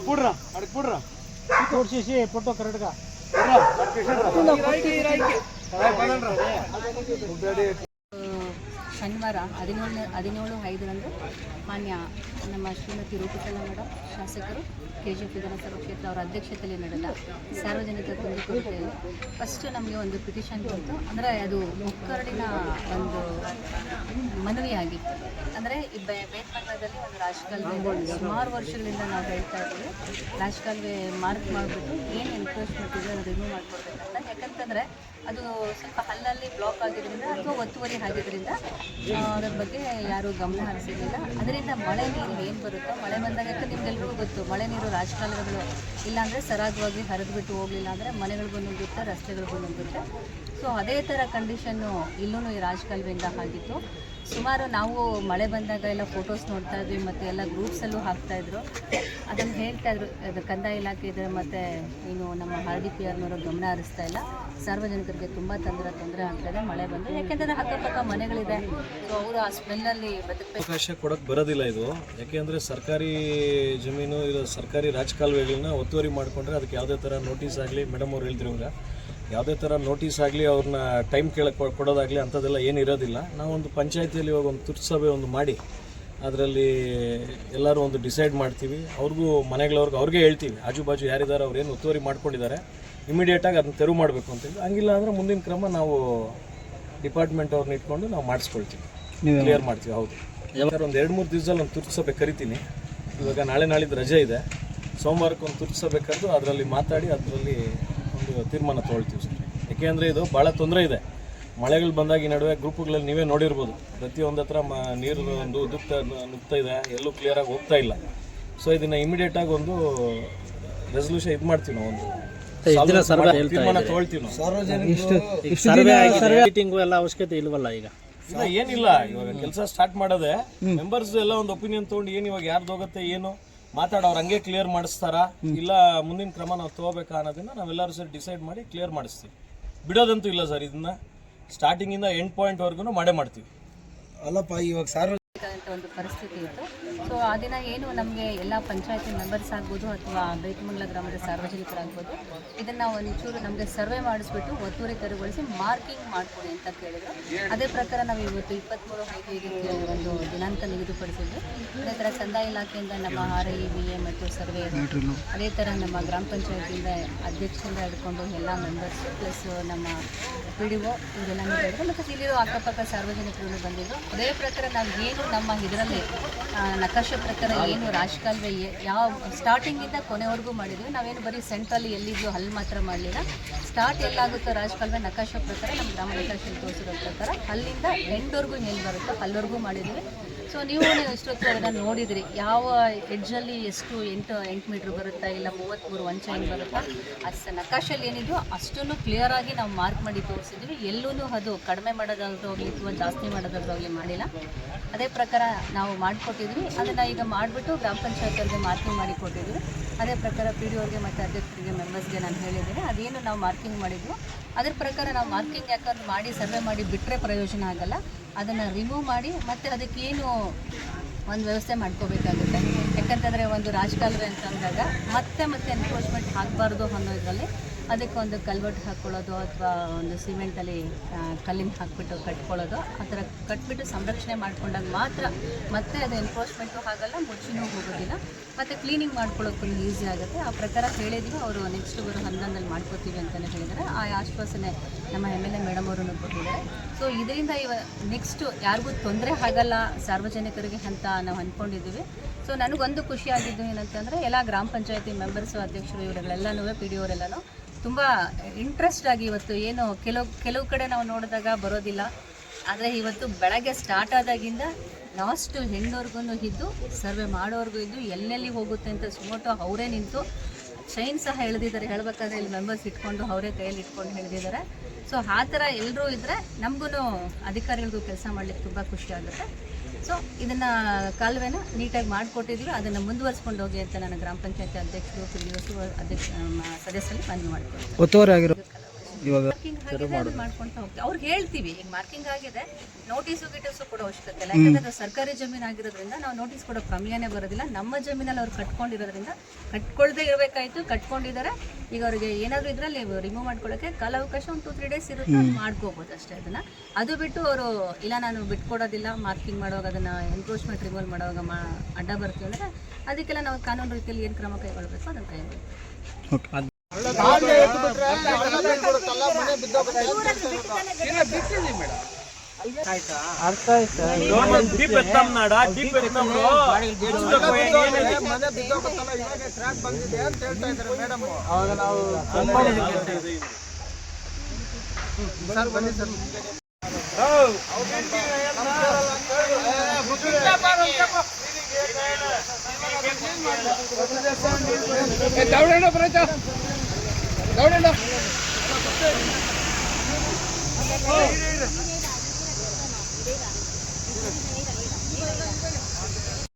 పూడ్రా అడిగి పూడ్రా చేసి పొట్టో కరెక్ట్గా ಶನಿವಾರ ಹದಿನೇಳನೇ, ಹದಿನೇಳು ಐದರಂದು ಮಾನ್ಯ ನಮ್ಮ ಶ್ರೀಮತಿ ರೂಪಕಲಾ ಮೇಡಮ್ ಶಾಸಕರು ಕೆ ಜಿ ಎಫ್ ವಿಧಾನಸಭಾ ಕ್ಷೇತ್ರ ಅವರ ಅಧ್ಯಕ್ಷತೆಯಲ್ಲಿ ನಡೆದ ಸಾರ್ವಜನಿಕ ಕುಂದುಕೊರತೆಯಲ್ಲಿ ಫಸ್ಟ್ ನಮಗೆ ಒಂದು ಪಿಟಿಷನ್ ಬಂತು. ಅಂದರೆ ಅದು ಮುಕ್ಕರಡಿನ ಒಂದು ಮನವಿಯಾಗಿತ್ತು ಅಂದರೆ ಈ ಬೇತ್ಮಂಗಲದಲ್ಲಿ ಒಂದು ರಾಜಕಾಲುವೆ ಸುಮಾರು ವರ್ಷಗಳಿಂದ ನಾವು ಹೇಳ್ತಾ ಇದ್ದೀವಿ. ರಾಜಕಾಲುವೆ ಮಾರ್ಕ್ ಮಾಡಿಬಿಟ್ಟು ಏನು ಎನ್ಕ್ರೋಚ್ಮೆಂಟ್ ಇದೆ ಅದು ರಿಮೂವ್ ಮಾಡಿಕೊಡ್ಬೇಕಂತ. ಯಾಕಂತಂದರೆ ಅದು ಸ್ವಲ್ಪ ಹಲ್ಲಲ್ಲಿ ಬ್ಲಾಕ್ ಆಗಿದ್ದರಿಂದ ಅಥವಾ ಒತ್ತುವರಿ ಆಗಿದ್ದರಿಂದ ಅದರ ಬಗ್ಗೆ ಯಾರೂ ಗಮನ ಹರಿಸಿರಲಿಲ್ಲ. ಅದರಿಂದ ಮಳೆ ನೀರು ಏನು ಬರುತ್ತೋ, ಮಳೆ ಬಂದಾಗ ಯಾಕಂದ್ರೆ ನಿಮ್ಗೆಲ್ರಿಗೂ ಗೊತ್ತು, ಮಳೆ ನೀರು ರಾಜಕಾಲುವೆಗಳು ಇಲ್ಲಾಂದರೆ ಸರಾಗವಾಗಿ ಹರಿದ್ಬಿಟ್ಟು ಹೋಗಲಿಲ್ಲ ಅಂದರೆ ಮನೆಗಳಿಗೂ ನುಗ್ಗುತ್ತೆ ಬಂದು ನುಗ್ಗುತ್ತೆ ಸೊ ಅದೇ ಥರ ಕಂಡೀಷನ್ನು ಇಲ್ಲೂ ಈ ರಾಜಕಾಲುವೆಯಿಂದ ಆಗಿತ್ತು. ಸುಮಾರು ನಾವು ಮಳೆ ಬಂದಾಗ ಎಲ್ಲ ಫೋಟೋಸ್ ನೋಡ್ತಾ ಇದ್ವಿ, ಮತ್ತು ಎಲ್ಲ ಗ್ರೂಪ್ಸಲ್ಲೂ ಹಾಕ್ತಾಯಿದ್ರು ಅದನ್ನು ಹೇಳ್ತಾ ಇದ್ರು ಕಂದಾಯ ಇಲಾಖೆ ಇದ್ರೆ ಮತ್ತು ಇನ್ನು ನಮ್ಮ ಆರ್ ಡಿ ಪಿ ಆರ್ನವರು ಗಮನ ಹರಿಸ್ತಾ ಇಲ್ಲ. ಸಾರ್ವಜನಿಕರಿಗೆ ತುಂಬ ತೊಂದರೆ ತೊಂದರೆ ಆಗ್ತಾಯಿದೆ ಮಳೆ ಬಂದು ಯಾಕೆಂದರೆ ಅಕ್ಕಪಕ್ಕ ಮನೆಗಳಿದೆ. ಸೊ ಅವರು ಆ ಸ್ಮೆಲ್ನಲ್ಲಿ ಅವಕಾಶ ಕೊಡಕ್ಕೆ ಬರೋದಿಲ್ಲ ಇದು. ಯಾಕೆಂದ್ರೆ ಸರ್ಕಾರಿ ಜಮೀನು ಇಲ್ಲ, ಸರ್ಕಾರಿ ರಾಜಕಾಲುವೆಗಳನ್ನ ಒತ್ತುವರಿ ಮಾಡಿಕೊಂಡ್ರೆ ಅದಕ್ಕೆ ಯಾವುದೇ ಥರ ನೋಟಿಸ್ ಆಗಲಿ ಮೇಡಮ್ ಅವ್ರು ಹೇಳಿದ್ರಿವಾಗ ಯಾವುದೇ ಥರ ನೋಟಿಸ್ ಆಗಲಿ, ಅವ್ರನ್ನ ಟೈಮ್ ಕೇಳಕ್ಕೆ ಕೊಡೋದಾಗಲಿ ಅಂಥದ್ದೆಲ್ಲ ಏನು ಇರೋದಿಲ್ಲ. ಒಂದು ಪಂಚಾಯತಿಯಲ್ಲಿ ಇವಾಗ ಒಂದು ತುರ್ತು ಸಭೆ ಒಂದು ಮಾಡಿ, ಅದರಲ್ಲಿ ಎಲ್ಲರೂ ಒಂದು ಡಿಸೈಡ್ ಮಾಡ್ತೀವಿ. ಅವ್ರಿಗೂ ಮನೆಗಳವ್ರಿಗೆ ಅವ್ರಿಗೆ ಹೇಳ್ತೀವಿ. ಆಜು ಬಾಜು ಯಾರಿದ್ದಾರೆ, ಅವ್ರು ಏನು ಒತ್ತುವರಿ ಮಾಡ್ಕೊಂಡಿದ್ದಾರೆ. ಇಮಿಡಿಯೇಟಾಗಿ ಅದನ್ನ ತೆರವು ಮಾಡಬೇಕು ಅಂತೇಳಿ ಹಂಗಿಲ್ಲ ಅಂದರೆ ಮುಂದಿನ ಕ್ರಮ ನಾವು ಡಿಪಾರ್ಟ್ಮೆಂಟ್ ಅವ್ರನ್ನ ಇಟ್ಕೊಂಡು ನಾವು ಮಾಡಿಸ್ಕೊಳ್ತೀವಿ. ಕ್ಲಿಯರ್ ಮಾಡ್ತೀವಿ ಹೌದು. ಯಾವಾಗ ಒಂದು ಎರಡು ಮೂರು ದಿವಸದಲ್ಲಿ ಒಂದು ತುರ್ತು ಸಭೆ ಕರಿತೀನಿ. ಇವಾಗ ನಾಳೆ ನಾಳಿದ್ದು ರಜೆ ಇದೆ. ಸೋಮವಾರಕ್ಕೆ ಒಂದು ತುರ್ತು ಸಭೆ ಕರೆದು ಅದರಲ್ಲಿ ಮಾತಾಡಿ ಅದರಲ್ಲಿ ಒಂದು ತೀರ್ಮಾನ ತೊಗೊಳ್ತೀವಿ ಸರ್. ಯಾಕೆಂದರೆ ಇದು ಭಾಳ ತೊಂದರೆ ಇದೆ. ಮಳೆಗಳು ಬಂದಾಗ ಈ ನಡುವೆ ಗ್ರೂಪ್ಗಳಲ್ಲಿ ನೀವೇ ನೋಡಿರ್ಬೋದು. ಪ್ರತಿಯೊಂದು ಹತ್ರ ಮ ನೀರು ಒಂದು ನುಗ್ತಾ ನುಗ್ತಾ ಇದೆ. ಎಲ್ಲೂ ಕ್ಲಿಯರಾಗಿ ಹೋಗ್ತಾ ಇಲ್ಲ. ಸೊ ಇದನ್ನು ಇಮಿಡಿಯೇಟಾಗಿ ಒಂದು ರೆಸಲ್ಯೂಷನ್ ಇದು ಮಾಡ್ತೀವಿ ನಾವು ಒಂದು ಸರ್ವೆ ಮೀಟಿಂಗು ಎಲ್ಲ ಅವಶ್ಯಕತೆ ಇಲ್ವಲ್ಲ ಈಗ? ಇಲ್ಲ ಏನಿಲ್ಲ. ಇವಾಗ ಕೆಲಸ ಸ್ಟಾರ್ಟ್ ಮಾಡೋದೇ ಮೆಂಬರ್ಸ್ ಎಲ್ಲ ಒಂದು ಒಪಿನಿಯನ್ ತಗೊಂಡು ಏನು ಇವಾಗ ಯಾರ್ದು ಹೋಗುತ್ತೆ ಏನು ಮಾತಾಡ ಅವ್ರು ಹಂಗೆ ಕ್ಲಿಯರ್ ಮಾಡಿಸ್ತಾರ? ಇಲ್ಲ ಮುಂದಿನ ಕ್ರಮ ನಾವು ತಗೋಬೇಕಾ ಅನ್ನೋದನ್ನ ನಾವೆಲ್ಲರೂ ಸರಿ ಡಿಸೈಡ್ ಮಾಡಿ ಕ್ಲಿಯರ್ ಮಾಡಿಸ್ತೀವಿ. ಬಿಡೋದಂತೂ ಇಲ್ಲ ಸರ್ ಇದನ್ನ ಸ್ಟಾರ್ಟಿಂಗ್ ಇಂದ ಎಂಡ್ ಪಾಯಿಂಟ್ ವರ್ಗು ಮಾಡೇ ಮಾಡ್ತೀವಿ. ಅಲ್ಲಪ್ಪ ಇವಾಗ ಸಾರ್ವ ಅಂತ ಒಂದು ಪರಿಸ್ಥಿತಿ ಇತ್ತು. ಸೊ ಆ ದಿನ ಏನು ನಮಗೆ ಎಲ್ಲ ಪಂಚಾಯತಿ ಮೆಂಬರ್ಸ್ ಆಗ್ಬೋದು ಅಥವಾ ಬೇತಮಂಗಲ ಗ್ರಾಮದ ಸಾರ್ವಜನಿಕರಾಗ್ಬೋದು, ಇದನ್ನು ಒಂಚೂರು ನಮಗೆ ಸರ್ವೆ ಮಾಡಿಸ್ಬಿಟ್ಟು ಒತ್ತುವರಿ ತೆರವುಗೊಳಿಸಿ ಮಾರ್ಕಿಂಗ್ ಮಾಡಿಕೊಡಿ ಅಂತ ಕೇಳಿದ್ರು. ಅದೇ ಪ್ರಕಾರ ನಾವು ಇವತ್ತು ಇಪ್ಪತ್ತ್ಮೂರು ಐದು ಒಂದು ದಿನಾಂಕ ನಿಗದಿಪಡಿಸಿದ್ವಿ. ಅದೇ ಥರ ಕಂದಾಯ ಇಲಾಖೆಯಿಂದ ನಮ್ಮ ಆರ್ ಐ ಬಿ ಎ ಮತ್ತು ಸರ್ವೆ ಅದೇ ಥರ ನಮ್ಮ ಗ್ರಾಮ ಪಂಚಾಯತಿಯಿಂದ ಅಧ್ಯಕ್ಷರಿಂದ ಹಿಡ್ಕೊಂಡು ಎಲ್ಲ ಮೆಂಬರ್ಸ್ ಪ್ಲಸ್ ನಮ್ಮ ಪಿ ಡಿ ಒ ಹೇಳಿದ್ರು ಮತ್ತು ಇಲ್ಲಿರೋ ಅಕ್ಕಪಕ್ಕ ಸಾರ್ವಜನಿಕರು ಬಂದಿದ್ದರು ಅದೇ ಪ್ರಕಾರ ನಾವು ಏನು ನಮ್ಮ ಇದರಲ್ಲಿ ನಕಾಶೆ ಪ್ರಕಾರ ಏನು, ರಾಜಕಾಲುವೆ ಯಾವ ಸ್ಟಾರ್ಟಿಂಗಿಂದ ಕೊನೆವರೆಗೂ ಮಾಡಿದ್ವಿ. ನಾವೇನು ಬರೀ ಸೆಂಟ್ರಲ್ಲಿ ಎಲ್ಲಿದೆಯೋ ಅಲ್ಲಿ ಮಾತ್ರ ಮಾಡಲಿಲ್ಲ. ಸ್ಟಾರ್ಟ್ ಎಲ್ಲಾಗುತ್ತೋ ರಾಜಕಾಲುವೆ ನಕಾಶೆ ಪ್ರಕಾರ ನಮ್ಮ ಗ್ರಾಮ ನಕಾಶೆ ತೋರಿಸಿರೋ ಪ್ರಕಾರ ಅಲ್ಲಿಂದ ಎಂಡ್ವರೆಗೂ ಏನು ಬರುತ್ತೋ ಅಲ್ಲಿವರೆಗೂ ಮಾಡಿದ್ವಿ ಸೊ ನೀವು ಎಷ್ಟೊತ್ತು ಅದನ್ನು ನೋಡಿದ್ರಿ? ಯಾವ ಎಡ್ಜಲ್ಲಿ ಎಷ್ಟು ಎಂಟು ಎಂಟು ಮೀಟ್ರ್ ಬರುತ್ತಾ ಇಲ್ಲ ಮೂವತ್ತ್ಮೂರು ವಂಚ ಏನು ಬರುತ್ತಾ? ಅಷ್ಟು ನಕಾಶಲ್ಲಿ ಏನಿದೆಯೋ ಅಷ್ಟನ್ನು ಕ್ಲಿಯರ್ ಆಗಿ ನಾವು ಮಾರ್ಕ್ ಮಾಡಿ ತೋರಿಸಿದ್ವಿ. ಎಲ್ಲೂ ಅದು ಕಡಿಮೆ ಮಾಡೋದಾಗಲಿ ಅಥವಾ ಜಾಸ್ತಿ ಮಾಡೋದಾಗಲಿ ಮಾಡಿಲ್ಲ. ಅದೇ ಪ್ರಕಾರ ನಾವು ಮಾಡಿಕೊಟ್ಟಿದ್ವಿ ಅದನ್ನು ಈಗ ಮಾಡಿಬಿಟ್ಟು ಗ್ರಾಮ ಪಂಚಾಯತ್ ಅವ್ರಿಗೆ ಮಾರ್ಕಿಂಗ್ ಮಾಡಿ ಕೊಟ್ಟಿದ್ವಿ. ಅದೇ ಪ್ರಕಾರ ಪಿ ಡಿ ಅವ್ರಿಗೆ ಮತ್ತು ಅಧ್ಯಕ್ಷರಿಗೆ ಮೆಂಬರ್ಸ್ಗೆ ನಾನು ಹೇಳಿದ್ದೀನಿ. ಅದೇನು ನಾವು ಮಾರ್ಕಿಂಗ್ ಮಾಡಿದ್ವು. ಅದ್ರ ಪ್ರಕಾರ ನಾವು ಮಾರ್ಕಿಂಗ್ ಯಾಕಂದ್ರೆ ಮಾಡಿ, ಸರ್ವೆ ಮಾಡಿ ಬಿಟ್ಟರೆ ಪ್ರಯೋಜನ ಆಗಲ್ಲ. ಅದನ್ನು ರಿಮೂವ್ ಮಾಡಿ ಮತ್ತು ಅದಕ್ಕೇನು ಒಂದು ವ್ಯವಸ್ಥೆ ಮಾಡ್ಕೋಬೇಕಾಗುತ್ತೆ. ಯಾಕಂತಂದರೆ ಒಂದು ರಾಜಕಾಲುವೆ ಅಂತ ಅಂದಾಗ ಮತ್ತೆ ಮತ್ತೆ ಎನ್ಫೋರ್ಸ್ಮೆಂಟ್ ಆಗಬಾರ್ದು ಅನ್ನೋದ್ರಲ್ಲಿ ಒಂದು ಕಲ್ವರ್ಟ್ ಹಾಕ್ಕೊಳ್ಳೋದು ಅಥವಾ ಒಂದು ಸಿಮೆಂಟಲ್ಲಿ ಕಲ್ಲಿನ ಹಾಕ್ಬಿಟ್ಟು ಕಟ್ಕೊಳ್ಳೋದು, ಆ ಥರ ಕಟ್ಬಿಟ್ಟು ಸಂರಕ್ಷಣೆ ಮಾಡ್ಕೊಂಡಾಗ ಮಾತ್ರ ಮತ್ತೆ ಅದು ಎನ್ಕ್ರೋಚ್ಮೆಂಟು ಆಗಲ್ಲ ಮುಚ್ಚಿನೂ ಹೋಗೋದಿಲ್ಲ. ಮತ್ತು ಕ್ಲೀನಿಂಗ್ ಮಾಡ್ಕೊಳ್ಳೋಕ್ಕೂ ಈಸಿ ಆಗುತ್ತೆ. ಆ ಪ್ರಕಾರ ಹೇಳಿದ್ವಿ. ಅವರು ನೆಕ್ಸ್ಟ್ ಬರೋ ಹನ್ನೊಂದಲ್ಲಿ ಮಾಡ್ಕೋತೀವಿ ಅಂತಲೇ ಹೇಳಿದ್ದಾರೆ. ಆ ಆಶ್ವಾಸನೆ ನಮ್ಮ ಎಂ ಎಲ್ ಎ ಮೇಡಮ್ ಅವರನ್ನು ಕೊಟ್ಟಿದ್ದಾರೆ. ಸೊ ಇದರಿಂದ ಇವ ನೆಕ್ಸ್ಟು ಯಾರಿಗೂ ತೊಂದರೆ ಆಗಲ್ಲ ಸಾರ್ವಜನಿಕರಿಗೆ ಅಂತ ನಾವು ಅಂದ್ಕೊಂಡಿದ್ದೀವಿ ಸೊ ನನಗೊಂದು ಖುಷಿ ಆಗಿದ್ದು ಏನಂತಂದರೆ, ಎಲ್ಲ ಗ್ರಾಮ ಪಂಚಾಯತಿ ಮೆಂಬರ್ಸು ಅಧ್ಯಕ್ಷರು ಇವರುಗಳೆಲ್ಲನೂ ಪಿ ಡಿ ಅವರೆಲ್ಲನೂ ತುಂಬ ಇಂಟ್ರೆಸ್ಟ್ ಆಗಿ ಇವತ್ತು ಏನು ಕೆಲವು ಕೆಲವು ಕಡೆ ನಾವು ನೋಡಿದಾಗ ಬರೋದಿಲ್ಲ. ಆದರೆ ಇವತ್ತು ಬೆಳಗ್ಗೆ ಸ್ಟಾರ್ಟ್ ಆದಾಗಿಂದ ಲಾಸ್ಟ್ ಹೆಣ್ಣೋರ್ಗು ಇದ್ದು, ಸರ್ವೆ ಮಾಡೋರ್ಗೂ ಇದ್ದು, ಎಲ್ಲೆಲ್ಲಿ ಹೋಗುತ್ತೆ ಅಂತ ಸುಮೋಟೋ ಅವರೇ ನಿಂತು ಚೈನ್ ಸಹ ಎಳೆದಿದ್ದಾರೆ. ಹೇಳ್ಬೇಕಾದ್ರೆ ಇಲ್ಲಿ ಮೆಂಬರ್ಸ್ ಇಟ್ಕೊಂಡು ಅವರೇ ಕೈಯಲ್ಲಿ ಇಟ್ಕೊಂಡು ಹೇಳಿದಿದ್ದಾರೆ ಸೊ ಆ ಥರ ಎಲ್ಲರೂ ಇದ್ದರೆ ನಮಗೂ ಅಧಿಕಾರಿಗಳಿಗೂ ಕೆಲಸ ಮಾಡಲಿಕ್ಕೆ ತುಂಬ ಖುಷಿ ಆಗುತ್ತೆ. ಸೊ ಇದನ್ನು ಕಾಲುವೆನ ನೀಟಾಗಿ ಮಾಡಿಕೊಟ್ಟಿದ್ವಿ ಅದನ್ನು ಮುಂದುವರಿಸ್ಕೊಂಡು ಹೋಗಿ ಅಂತ ನಾನು ಗ್ರಾಮ ಪಂಚಾಯತ್ ಅಧ್ಯಕ್ಷರು ಅಧ್ಯಕ್ಷ ಸದಸ್ಯರಲ್ಲಿ ಮನವಿ ಮಾಡ್ಕೊಳ್ತೀನಿ ಅದು ಮಾಡ್ಕೊಂತ ಹೋಗ್ತೀವಿ. ಅವ್ರಿಗೆ ಹೇಳ್ತೀವಿ ಈಗ ಮಾರ್ಕಿಂಗ್ ಆಗಿದೆ ನೋಟಿಸು ಗಿಟಿಸು ಕೂಡ ಅವಶ್ಯಕತೆ ಇಲ್ಲ. ಯಾಕಂದ್ರೆ ಅದು ಸರ್ಕಾರಿ ಜಮೀನು ಆಗಿರೋದ್ರಿಂದ ನಾವು ನೋಟಿಸ್ ಕೊಡೋ ಪ್ರಮೇಯನೇ ಬರೋದಿಲ್ಲ. ನಮ್ಮ ಜಮೀನಲ್ಲಿ ಅವ್ರು ಕಟ್ಕೊಂಡಿರೋದ್ರಿಂದ ಕಟ್ಕೊಳ್ದೇ ಇರಬೇಕಾಯ್ತು ಕಟ್ಕೊಂಡಿದ್ದಾರೆ. ಈಗ ಅವ್ರಿಗೆ ಏನಾದರೂ ಇದ್ರಲ್ಲಿ ರಿಮೂವ್ ಮಾಡ್ಕೊಳ್ಳೋಕೆ ಕಾಲಾವಕಾಶ ಒಂದು ಟೂ ತ್ರೀ ಡೇಸ್ ಇರುತ್ತೆ ಮಾಡ್ಕೋಬಹುದು ಮಾಡ್ಕೋಬೋದು ಅಷ್ಟೇ ಅದನ್ನ. ಅದು ಬಿಟ್ಟು ಅವರು ಇಲ್ಲ ನಾನು ಬಿಟ್ಕೊಡೋದಿಲ್ಲ ಮಾರ್ಕಿಂಗ್ ಮಾಡುವಾಗ ಅದನ್ನ ಎನ್ಕ್ರೋಚ್ಮೆಂಟ್ ರಿಮೂವ್ ಮಾಡುವಾಗ ಮಾ ಅಡ್ಡ ಬರ್ತೀವಿ. ಅಂದ್ರೆ ಅದಕ್ಕೆಲ್ಲ ನಾವು ಕಾನೂನು ರೀತಿಯಲ್ಲಿ ಏನು ಕ್ರಮ ಕೈಗೊಳ್ಬೇಕು ಅದನ್ನ ಕೈಗೊಳ್ಬೇಕು. ಡೀಪ್ ಎತ್ತಮ್ನಾಡ ಡೀಪ್ ಎತ್ತಮ್ರು ಮನೆ ಬಿದ್ದೋಗುತ್ತಲ್ಲ ಇವಾಗ ಟ್ರ್ಯಾಕ್ ಬಂದಿದೆ ಅಂತ ಹೇಳ್ತಾ ಇದ್ದಾರೆ ಮೇಡಮ್ ಸರ್ ಬನ್ನಿ ಸರ್ ದೌಡಣ್ಣ ಬರೈತ చూడండి